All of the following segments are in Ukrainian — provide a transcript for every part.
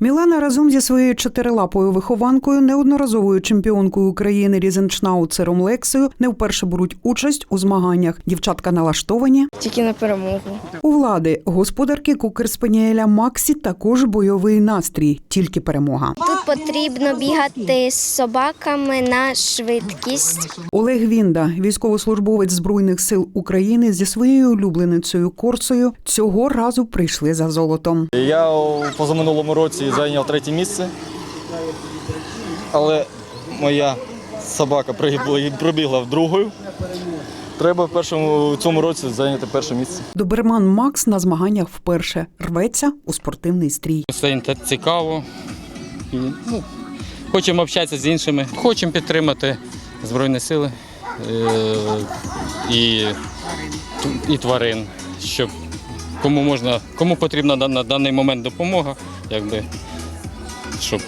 Мілана разом зі своєю чотирилапою вихованкою, неодноразовою чемпіонкою України Різеншнауцером Лексою, не вперше беруть участь у змаганнях. Дівчатка налаштовані. Тільки на перемогу. У влади господарки кукер спаніеля Максі також бойовий настрій, тільки перемога. Потрібно бігати з собаками на швидкість. Олег Вінда, військовослужбовець збройних сил України, зі своєю улюбленицею Корсою цього разу прийшли за золотом. Я у позаминулому році зайняв третє місце, але моя собака прибігла, пробігла в другою. Треба в першому в цьому році зайняти перше місце. Доберман Макс на змаганнях вперше рветься у спортивний стрій. Це цікаво. І, ну, хочемо общатися з іншими, хочемо підтримати Збройні сили е, і, і тварин, щоб кому можна, кому потрібна на, на даний момент допомога, якби, щоб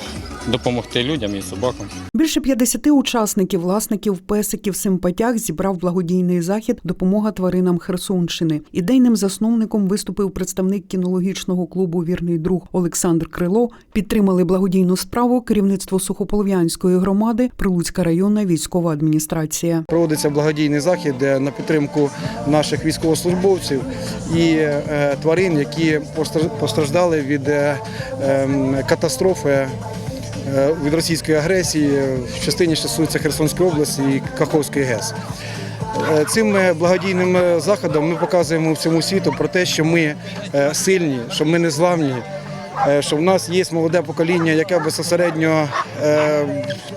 допомогти людям і собакам. Більше 50 учасників, власників песиків, симпатяг зібрав благодійний захід Допомога тваринам Херсонщини. Ідейним засновником виступив представник кінологічного клубу Вірний друг Олександр Крило. Підтримали благодійну справу керівництво Сухополов'янської громади, Прилуцька районна військова адміністрація. Проводиться благодійний захід на підтримку наших військовослужбовців і е, тварин, які постраждали від е, ем, катастрофи від російської агресії в частині, що стосується Херсонської області і Каховської ГЕС. Е, Цим е, благодійним е, заходом ми показуємо всьому світу про те, що ми е, сильні, що ми незламні, е, що в нас є молоде покоління, яке безпосередньо е,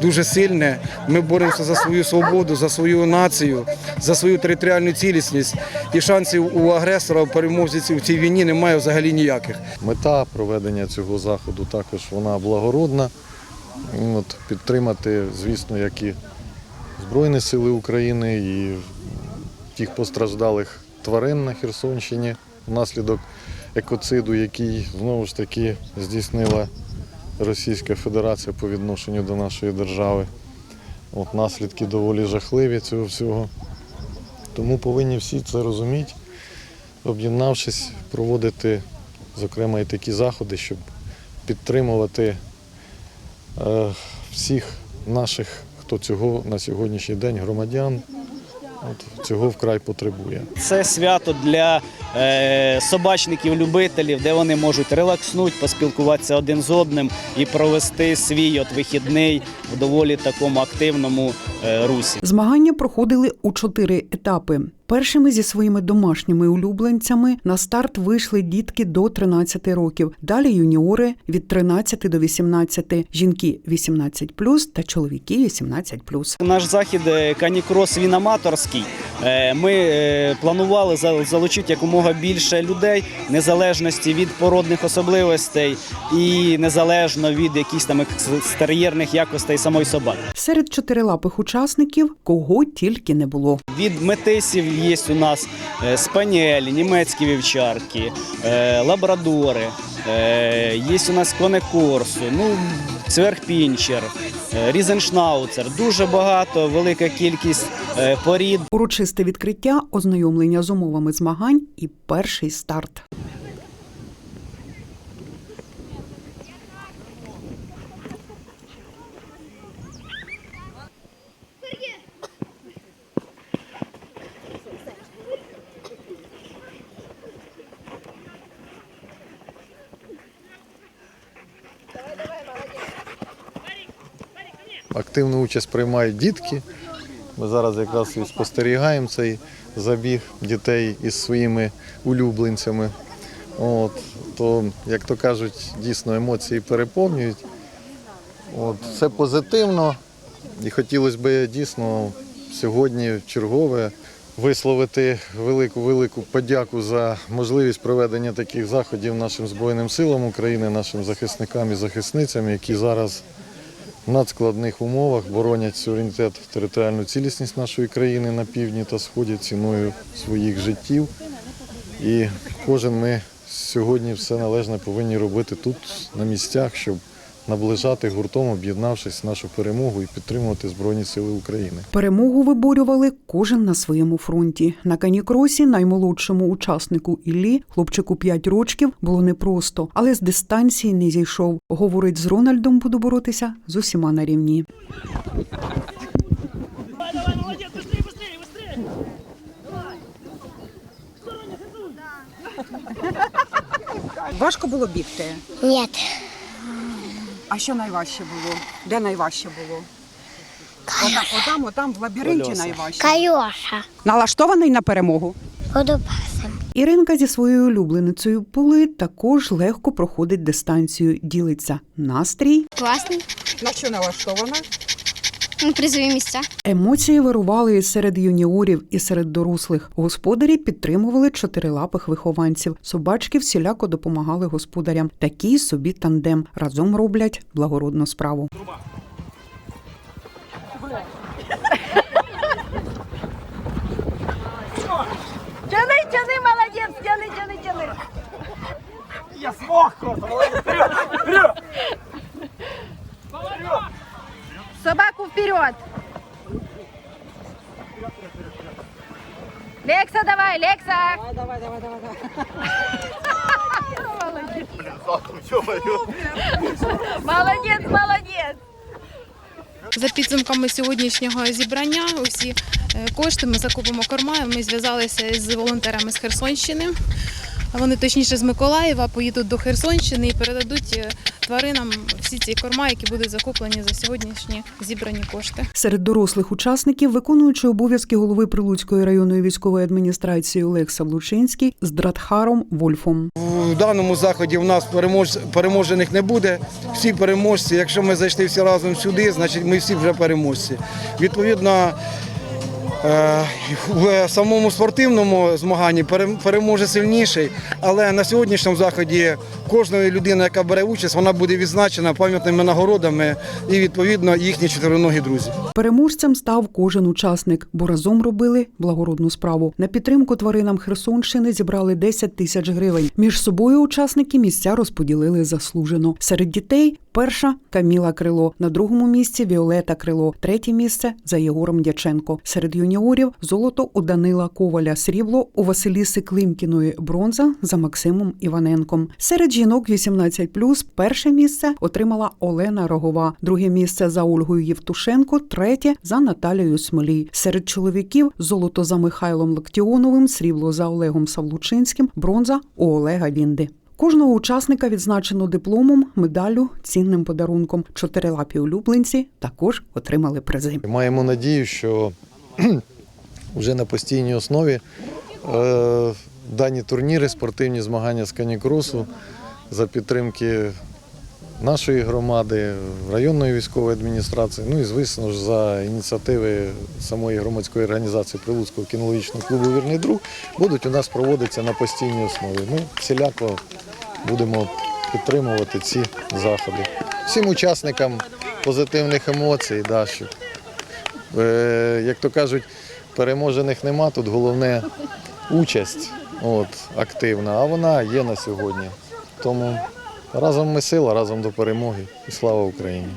дуже сильне. Ми боремося за свою свободу, за свою націю, за свою територіальну цілісність. І шансів у агресора в перемозі в цій війні немає взагалі ніяких. Мета проведення цього заходу також вона благородна. От, підтримати, звісно, як і Збройні Сили України, і тих постраждалих тварин на Херсонщині внаслідок екоциду, який знову ж таки здійснила Російська Федерація по відношенню до нашої держави. От, наслідки доволі жахливі цього всього. Тому повинні всі це розуміти, об'єднавшись, проводити зокрема і такі заходи, щоб підтримувати всіх наших, хто цього на сьогоднішній день громадян, от, цього вкрай потребує. Це свято для е, собачників-любителів, де вони можуть релакснути, поспілкуватися один з одним і провести свій от вихідний в доволі такому активному е, русі. Змагання проходили у чотири етапи. Першими зі своїми домашніми улюбленцями на старт вийшли дітки до 13 років. Далі юніори від 13 до 18, жінки 18+, та чоловіки 18+. Наш захід е, канікрос він аматорський. Е, Ми е, планували залучити якомога більше людей, незалежності від породних особливостей і незалежно від якихось там екстер'єрних якостей самої собаки. Серед чотирилапих учасників кого тільки не було. Від метисів є у нас спанелі, спаніелі, німецькі вівчарки, е, лабрадори, є у нас конекорсу, ну, цверхпінчер, е, різеншнауцер. Дуже багато, велика кількість е, порід. Урочисте відкриття, ознайомлення з умовами змагань і перший старт. Активну участь приймають дітки. Ми зараз якраз і спостерігаємо цей забіг дітей із своїми улюбленцями. От, то, як то кажуть, дійсно емоції переповнюють. От, все позитивно. І хотілося б дійсно сьогодні чергове висловити велику велику подяку за можливість проведення таких заходів нашим Збройним силам України, нашим захисникам і захисницям, які зараз в надскладних умовах боронять суверенітет, територіальну цілісність нашої країни на півдні та сході ціною своїх життів. І кожен ми сьогодні все належне повинні робити тут, на місцях, щоб наближати гуртом, об'єднавшись нашу перемогу і підтримувати Збройні Сили України. Перемогу виборювали кожен на своєму фронті. На канікросі наймолодшому учаснику Іллі, хлопчику 5 рочків, було непросто, але з дистанції не зійшов. Говорить, з Рональдом буду боротися з усіма на рівні. Важко було бігти. Ні. А що найважче було? Де найважче було? Отам, отам, отам в лабіринті найважче. Кайоша. Налаштований на перемогу. Водопасом. Іринка зі своєю улюбленицею Пули також легко проходить дистанцію, ділиться настрій. Класний. На що налаштована? Призові місця. Емоції вирували і серед юніорів, і серед дорослих. Господарі підтримували чотирилапих вихованців. Собачки всіляко допомагали господарям. Такий собі тандем разом роблять благородну справу. Тяни, тяни, молодец, тяни, тяни, тяни. Я смог! Собаку вперед! Лекса, давай, Лекса! Давай, давай, давай, Молодец, молодец! За підсумками сьогоднішнього зібрання, усі е, кошти ми закупимо корма. Ми зв'язалися з волонтерами з Херсонщини. Вони точніше з Миколаєва поїдуть до Херсонщини і передадуть е, тваринам всі ці корма, які будуть закуплені за сьогоднішні зібрані кошти. Серед дорослих учасників, виконуючи обов'язки голови Прилуцької районної військової адміністрації Олег Савлучинський з Дратхаром Вольфом. В даному заході у нас перемож... переможених не буде. Всі переможці, якщо ми зайшли всі разом сюди, значить ми всі вже переможці. Відповідно, в самому спортивному змаганні пере- переможе сильніший, але на сьогоднішньому заході кожної людини, яка бере участь, вона буде відзначена пам'ятними нагородами і відповідно їхні чотириногі друзі. Переможцем став кожен учасник, бо разом робили благородну справу. На підтримку тваринам Херсонщини зібрали 10 тисяч гривень. Між собою учасники місця розподілили заслужено. Серед дітей перша Каміла Крило, на другому місці Віолета Крило, третє місце за Єгором Дяченко. Серед юніорів золото у Данила Коваля, срібло у Василіси Климкіної, бронза за Максимом Іваненком. Серед жінок 18+, перше місце отримала Олена Рогова, друге місце за Ольгою Євтушенко, третє за Наталією Смолій. Серед чоловіків золото за Михайлом Лактіоновим, срібло за Олегом Савлучинським, бронза у Олега Вінди. Кожного учасника відзначено дипломом, медаллю, цінним подарунком. Чотирилапі улюбленці також отримали призи. Маємо надію, що вже на постійній основі е, дані турніри, спортивні змагання з канікросу за підтримки нашої громади, районної військової адміністрації, ну і звісно ж за ініціативи самої громадської організації Прилуцького кінологічного клубу Вірний друг будуть у нас проводитися на постійній основі. Ну, всіляко будемо підтримувати ці заходи. Всім учасникам позитивних емоцій, да, щоб як то кажуть, переможених нема, тут головне участь от, активна, а вона є на сьогодні. Тому разом ми сила, разом до перемоги і слава Україні!